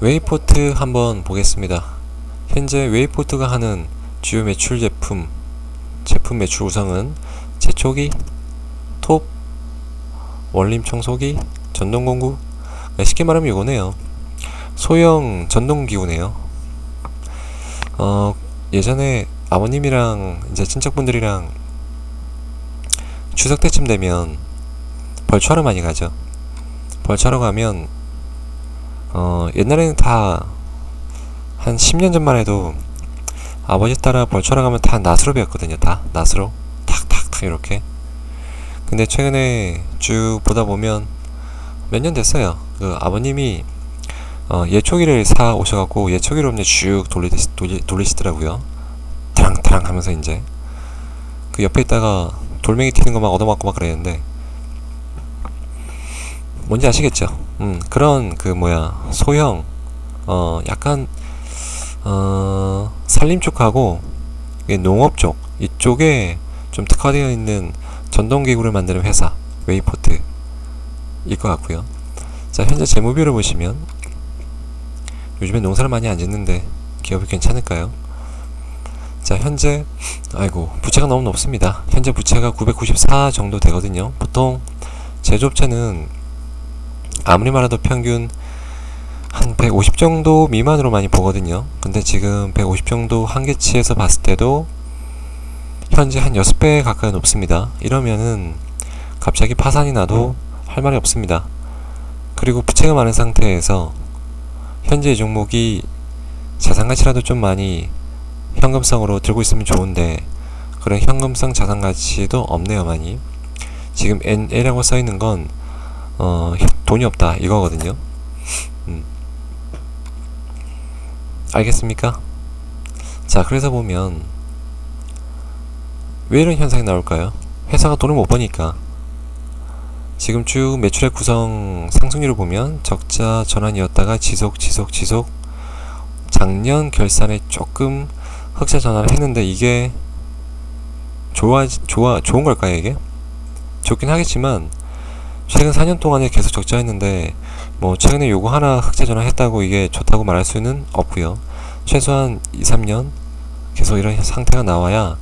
웨이포트 한번 보겠습니다. 현재 웨이포트가 하는 주요 매출 제품, 제품 매출 구성은 제초기, 톱, 원림 청소기, 전동공구, 네, 쉽게 말하면 이거네요. 소형 전동기구네요. 어, 예전에 아버님이랑 이제 친척분들이랑 추석 때쯤 되면 벌초하러 많이 가죠. 벌초하러 가면 어, 옛날에는 다 한 10년 전만 해도 아버지 따라 벌초하러 가면 다 낫으로 배웠거든요. 다 낫으로 탁탁탁 이렇게. 근데 최근에 쭉 보다 보면 몇 년 됐어요. 그 아버님이 어, 예초기를 사 오셔갖고 예초기로 이제 쭉 돌리, 돌리, 돌리시더라고요. 타랑타랑 하면서 이제 그 옆에 있다가 돌멩이 튀는 거막 얻어맞고 막 그랬는데 뭔지 아시겠죠? 음 그런 그 뭐야 소형 어 약간 어 산림 쪽하고 농업 쪽 이쪽에 좀 특화되어 있는 전동기구를 만드는 회사 웨이포트 일 것 같고요. 자 현재 재무비를 보시면 요즘에 농사를 많이 안 짓는데 기업이 괜찮을까요? 자 현재 아이고 부채가 너무 높습니다. 현재 부채가 994 정도 되거든요. 보통 제조업체는 아무리 말해도 평균 한 150 정도 미만으로 많이 보거든요. 근데 지금 150 정도 한계치에서 봤을 때도 현재 한 6배 가까이 높습니다. 이러면은 갑자기 파산이 나도 할 말이 없습니다. 그리고 부채가 많은 상태에서 현재 이 종목이 자산 가치라도 좀 많이 현금성으로 들고 있으면 좋은데 그런 현금성 자산 가치도 없네요, 많이. 지금 NA라고 써 있는 건 어, 돈이 없다 이거거든요. 음. 알겠습니까? 자, 그래서 보면 왜 이런 현상이 나올까요? 회사가 돈을 못 버니까 지금 쭉 매출액 구성 상승률을 보면 적자 전환이었다가 지속 지속 지속 작년 결산에 조금 흑자 전환을 했는데 이게 좋아 좋아 좋은 걸까요 이게? 좋긴 하겠지만 최근 4년 동안에 계속 적자했는데 뭐 최근에 요거 하나 흑자 전환했다고 이게 좋다고 말할 수는 없고요. 최소한 2, 3년 계속 이런 상태가 나와야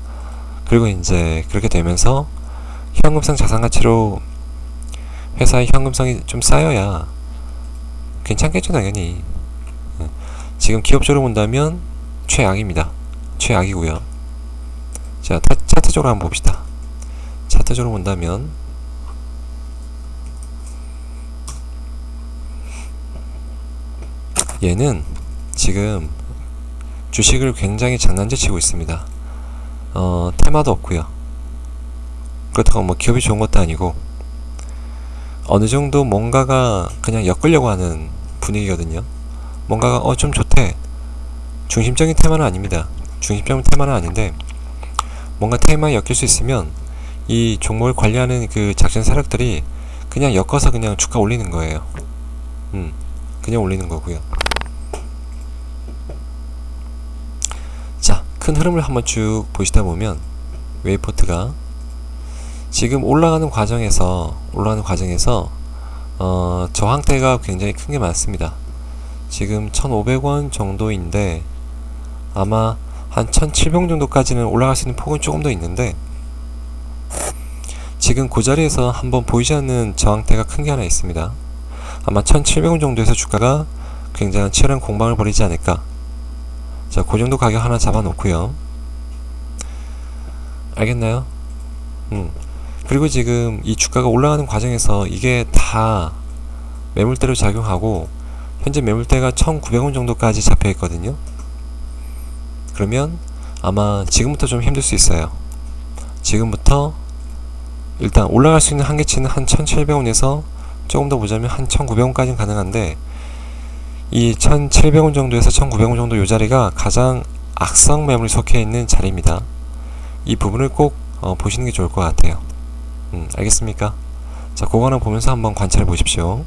그리고 이제 그렇게 되면서 현금성 자산 가치로 회사의 현금성이 좀 쌓여야 괜찮겠죠 당연히. 예. 지금 기업적으로 본다면 최악입니다. 최악이고요. 자 타, 차트적으로 한번 봅시다. 차트적으로 본다면 얘는 지금 주식을 굉장히 장난질 치고 있습니다. 어, 테마도 없고요. 그렇다고 뭐 기업이 좋은 것도 아니고 어느 정도 뭔가가 그냥 엮으려고 하는 분위기거든요. 뭔가가 어 좀 좋대. 중심적인 테마는 아닙니다. 중심적인 테마는 아닌데 뭔가 테마에 엮일 수 있으면 이 종목을 관리하는 그 작전 세력들이 그냥 엮어서 그냥 주가 올리는 거예요. 음, 그냥 올리는 거고요. 자, 큰 흐름을 한번 쭉 보시다 보면 웨이포트가 지금 올라가는 과정에서 올라가는 과정에서 어, 저항대가 굉장히 큰 게 많습니다. 지금 1,500원 정도인데 아마 한 1,700원 정도까지는 올라갈 수 있는 폭은 조금 더 있는데 지금 그 자리에서 한번 보이지 않는 저항대가 큰 게 하나 있습니다. 아마 1,700원 정도에서 주가가 굉장히 치열한 공방을 벌이지 않을까. 자, 그 정도 가격 하나 잡아 놓고요. 알겠나요? 음. 그리고 지금 이 주가가 올라가는 과정에서 이게 다 매물대로 작용하고 현재 매물대가 1,900원 정도까지 잡혀 있거든요. 그러면 아마 지금부터 좀 힘들 수 있어요. 지금부터 일단 올라갈 수 있는 한계치는 한 1,700원에서 조금 더 보자면 한 1,900원까지는 가능한데 이 1,700원 정도에서 1,900원 정도 이 자리가 가장 악성 매물이 속해 있는 자리입니다. 이 부분을 꼭 어, 보시는 게 좋을 것 같아요. 음, 알겠습니까? 자, 그거는 보면서 한번 관찰해 보십시오.